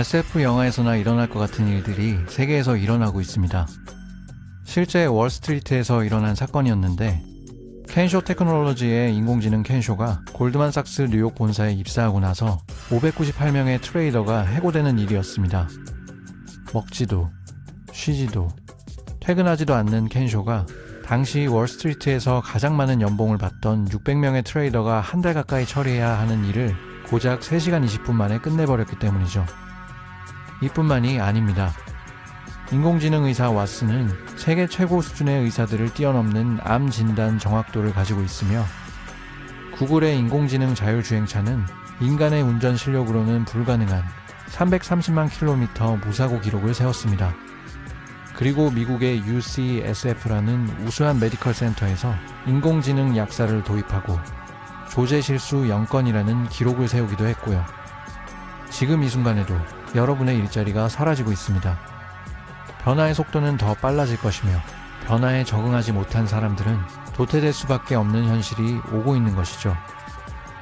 SF 영화에서나 일어날 것 같은 일들이 세계에서 일어나고 있습니다. 실제 월스트리트에서 일어난 사건이었는데 켄쇼 테크놀로지의 인공지능 켄쇼가 골드만삭스 뉴욕 본사에 입사하고 나서 598명의 트레이더가 해고되는 일이었습니다. 먹지도 쉬지도 퇴근하지도 않는 켄쇼가 당시 월스트리트에서 가장 많은 연봉을 받던 600명의 트레이더가 한 달 가까이 처리해야 하는 일을 고작 3시간 20분 만에 끝내버렸기 때문이죠. 이뿐만이 아닙니다. 인공지능 의사 왓슨은 세계 최고 수준의 의사들을 뛰어넘는 암 진단 정확도를 가지고 있으며 구글의 인공지능 자율주행차는 인간의 운전 실력으로는 불가능한 330만 킬로미터 무사고 기록을 세웠습니다. 그리고 미국의 UCSF라는 우수한 메디컬 센터에서 인공지능 약사를 도입하고 조제 실수 0건이라는 기록을 세우기도 했고요. 지금 이 순간에도 여러분의 일자리가 사라지고 있습니다. 변화의 속도는 더 빨라질 것이며 변화에 적응하지 못한 사람들은 도태될 수밖에 없는 현실이 오고 있는 것이죠.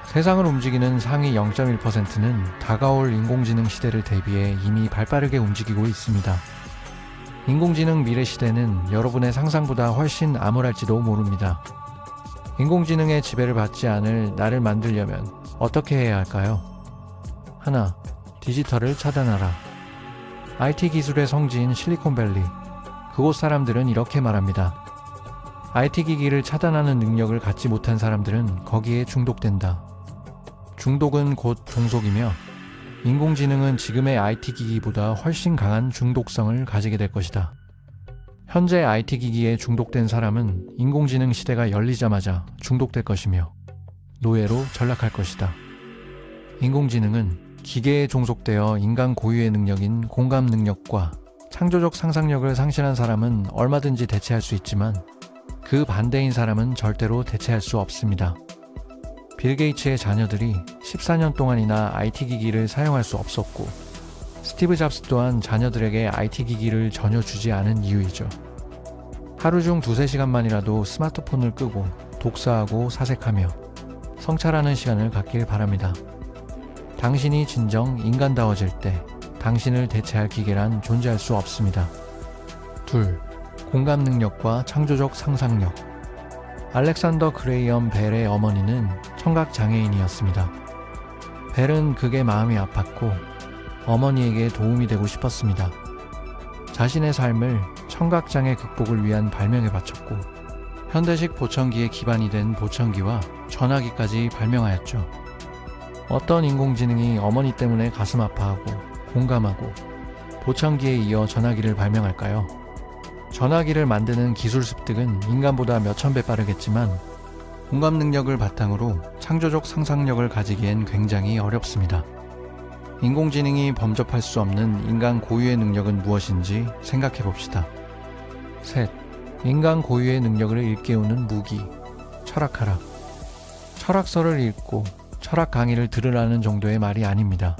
세상을 움직이는 상위 0.1%는 다가올 인공지능 시대를 대비해 이미 발빠르게 움직이고 있습니다. 인공지능 미래 시대는 여러분의 상상보다 훨씬 암울할지도 모릅니다. 인공지능의 지배를 받지 않을 나를 만들려면 어떻게 해야 할까요? 하나, 디지털을 차단하라. IT 기술의 성지인 실리콘밸리. 그곳 사람들은 이렇게 말합니다. IT 기기를 차단하는 능력을 갖지 못한 사람들은 거기에 중독된다. 중독은 곧 종속이며 인공지능은 지금의 IT 기기보다 훨씬 강한 중독성을 가지게 될 것이다. 현재 IT 기기에 중독된 사람은 인공지능 시대가 열리자마자 중독될 것이며 노예로 전락할 것이다. 인공지능은 기계에 종속되어 인간 고유의 능력인 공감 능력과 창조적 상상력을 상실한 사람은 얼마든지 대체할 수 있지만 그 반대인 사람은 절대로 대체할 수 없습니다. 빌 게이츠의 자녀들이 14년 동안이나 IT 기기를 사용할 수 없었고 스티브 잡스 또한 자녀들에게 IT 기기를 전혀 주지 않은 이유이죠. 하루 중 두세 시간만이라도 스마트폰을 끄고 독서하고 사색하며 성찰하는 시간을 갖길 바랍니다. 당신이 진정 인간다워질 때 당신을 대체할 기계란 존재할 수 없습니다. 둘, 공감 능력과 창조적 상상력. 알렉산더 그레이엄 벨의 어머니는 청각 장애인이었습니다. 벨은 극의 마음이 아팠고 어머니에게 도움이 되고 싶었습니다. 자신의 삶을 청각 장애 극복을 위한 발명에 바쳤고 현대식 보청기의 기반이 된 보청기와 전화기까지 발명하였죠. 어떤 인공지능이 어머니 때문에 가슴 아파하고 공감하고 보청기에 이어 전화기를 발명할까요? 전화기를 만드는 기술 습득은 인간보다 몇천 배 빠르겠지만 공감 능력을 바탕으로 창조적 상상력을 가지기엔 굉장히 어렵습니다. 인공지능이 범접할 수 없는 인간 고유의 능력은 무엇인지 생각해 봅시다. 셋. 인간 고유의 능력을 일깨우는 무기. 철학하라. 철학서를 읽고 철학 강의를 들으라는 정도의 말이 아닙니다.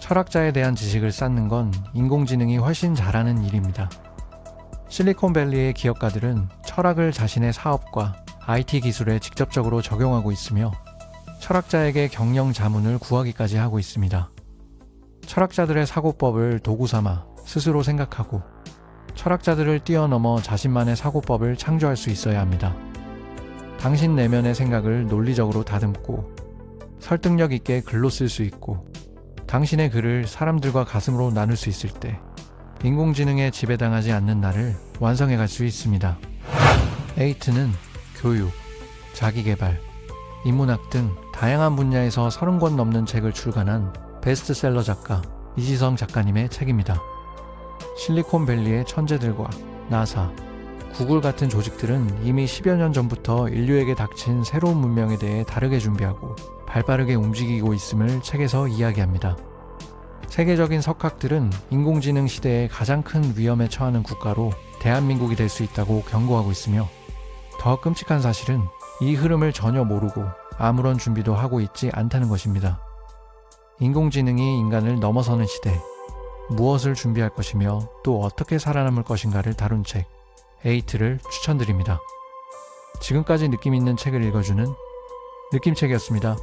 철학자에 대한 지식을 쌓는 건 인공지능이 훨씬 잘하는 일입니다. 실리콘밸리의 기업가들은 철학을 자신의 사업과 IT 기술에 직접적으로 적용하고 있으며 철학자에게 경영 자문을 구하기까지 하고 있습니다. 철학자들의 사고법을 도구 삼아 스스로 생각하고 철학자들을 뛰어넘어 자신만의 사고법을 창조할 수 있어야 합니다. 당신 내면의 생각을 논리적으로 다듬고 설득력 있게 글로 쓸 수 있고 당신의 글을 사람들과 가슴으로 나눌 수 있을 때 인공지능에 지배당하지 않는 나를 완성해 갈 수 있습니다. 에이트는 교육, 자기개발, 인문학 등 다양한 분야에서 30권 넘는 책을 출간한 베스트셀러 작가 이지성 작가님의 책입니다. 실리콘밸리의 천재들과 나사, 구글 같은 조직들은 이미 10여 년 전부터 인류에게 닥친 새로운 문명에 대해 다르게 준비하고 발빠르게 움직이고 있음을 책에서 이야기합니다. 세계적인 석학들은 인공지능 시대에 가장 큰 위험에 처하는 국가로 대한민국이 될 수 있다고 경고하고 있으며 더 끔찍한 사실은 이 흐름을 전혀 모르고 아무런 준비도 하고 있지 않다는 것입니다. 인공지능이 인간을 넘어서는 시대, 무엇을 준비할 것이며 또 어떻게 살아남을 것인가를 다룬 책, 에이트를 추천드립니다. 지금까지 느낌 있는 책을 읽어주는 느낌책이었습니다.